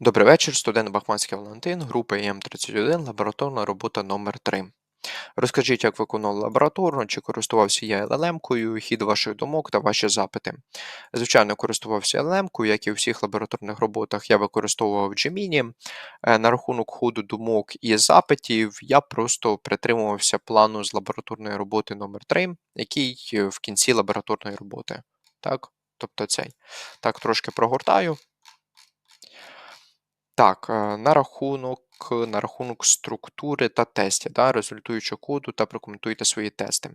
Добрий вечір, студент Бахманський Валентин, група ІМ31, лабораторна робота номер 3 Розкажіть, як виконували лабораторну, чи користувався я LLM-кою, хід ваших думок та ваші запити. Звичайно, користувався LLM-кою, як і у всіх лабораторних роботах, я використовував Gemini. Е, На рахунок ходу думок і запитів я просто притримувався плану з лабораторної роботи номер 3 який е, в кінці лабораторної роботи. Так? Тобто цей. Так, трошки прогортаю. Так, на рахунок на рахунок структури та тестів, да, результуючого коду та прокоментуйте свої тести.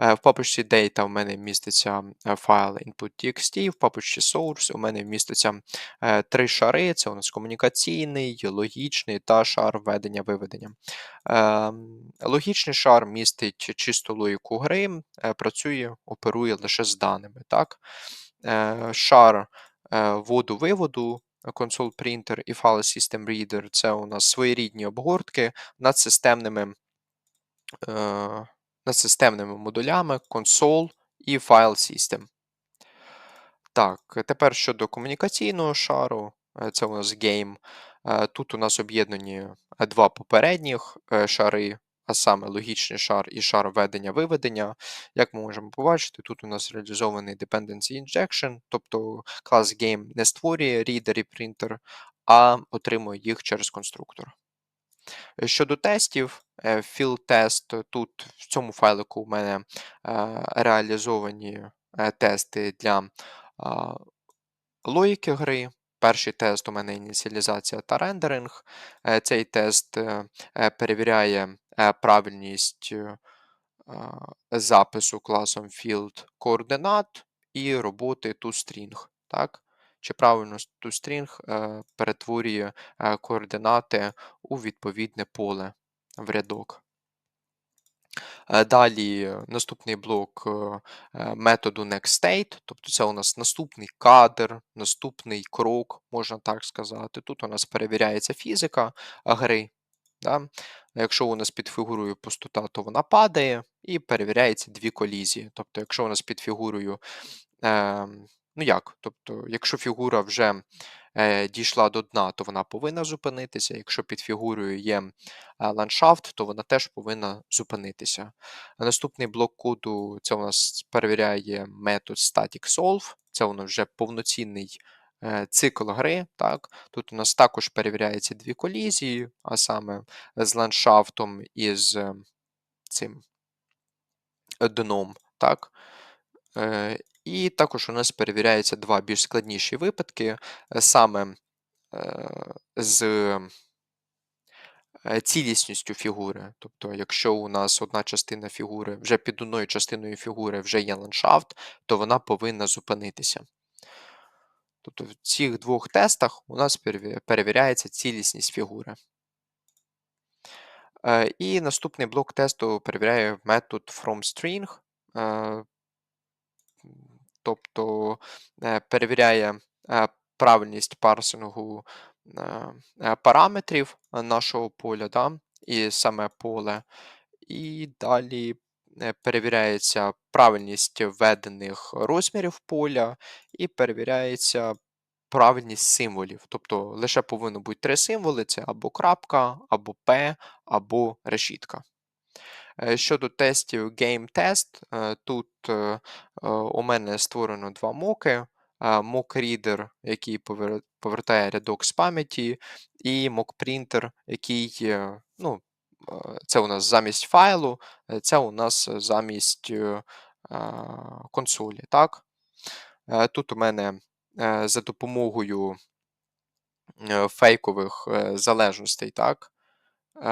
Е, В папочці Data у мене міститься е, файл input.txt, в папочці Source у мене міститься е, три шари: це у нас комунікаційний, логічний та шар введення-виведення. Ем, Логічний шар містить чисту логіку гри, е, працює, оперує лише з даними. Так? Шар вводу-виводу Console Printer і File System Reader це у нас своєрідні обгортки над системними, е, над системними модулями Console і File System. Так, тепер щодо комунікаційного шару, е, це у нас Game. Е, Тут у нас об'єднані два попередніх шари, а саме логічний шар і шар введення-виведення. Як ми можемо побачити, тут у нас реалізований dependency injection, тобто клас Game не створює reader і printer, а отримує їх через конструктор. Е, Щодо тестів, field тест тут в цьому файлику у мене е, реалізовані е, тести для логіки гри. Перший тест у мене ініціалізація та рендеринг. Цей тест перевіряє правильність е, запису класом field координат і роботи toString. Так? Чи правильно toString е, перетворює е, координати у відповідне поле в рядок. Е, Далі е, наступний блок е, е, методу NextState, тобто це у нас наступний кадр, наступний крок, можна так сказати. Тут у нас перевіряється фізика гри. Да? Якщо у нас під фігурою пустота, то вона падає і перевіряється дві колізії. Тобто, якщо у нас під фігурою, е, ну як, тобто, якщо фігура вже е, дійшла до дна, то вона повинна зупинитися. Якщо під фігурою є е, ландшафт, то вона теж повинна зупинитися. Наступний блок коду це у нас перевіряє метод static solve, це нас вже повноцінний цикл гри. Так? Тут у нас також перевіряються дві колізії, а саме з ландшафтом і з е, цим дном. Так? Е, І також у нас перевіряються два більш складніші випадки, е, саме е, з е, цілісністю фігури. Тобто, якщо у нас одна частина фігури, вже під одною частиною фігури вже є ландшафт, то вона повинна зупинитися. Тобто в цих двох тестах у нас перевіряється цілісність фігури. Е, І наступний блок тесту перевіряє метод FromString. е, Тобто е, перевіряє правильність парсингу параметрів нашого поля, да, і саме поле. І далі перевіряється правильність введених розмірів поля, і перевіряється правильність символів. Тобто лише повинно бути три символи: це або крапка, або P, або решітка. Е, Щодо тестів Game Test, е, тут е, у мене створено два моки. Mock Reader, який повертає рядок з пам'яті, і Mock Printer, який, ну, це у нас замість файлу, е, це у нас замість е, консолі. Так? Е, Тут у мене е, за допомогою е, фейкових е, залежностей, так? е,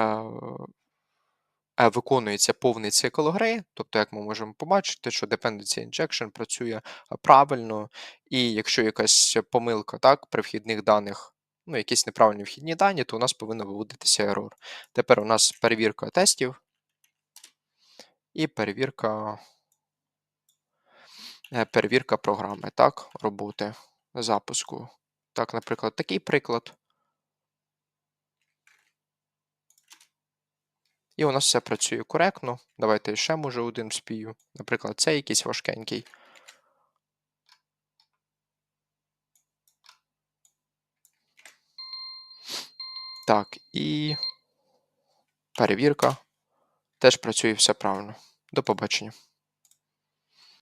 е, виконується повний цикл гри. Тобто, як ми можемо побачити, що dependency injection працює е, правильно, і якщо якась помилка так, при вхідних даних, ну, якісь неправильні вхідні дані, то у нас повинен виводитися ерор. Тепер у нас перевірка тестів і перевірка, е, перевірка програми, так, роботи запуску. Так, наприклад, такий приклад. І у нас все працює коректно. Давайте ще може один спію. Наприклад, цей якийсь важкенький. Так, і перевірка. Теж працює все правильно. До побачення.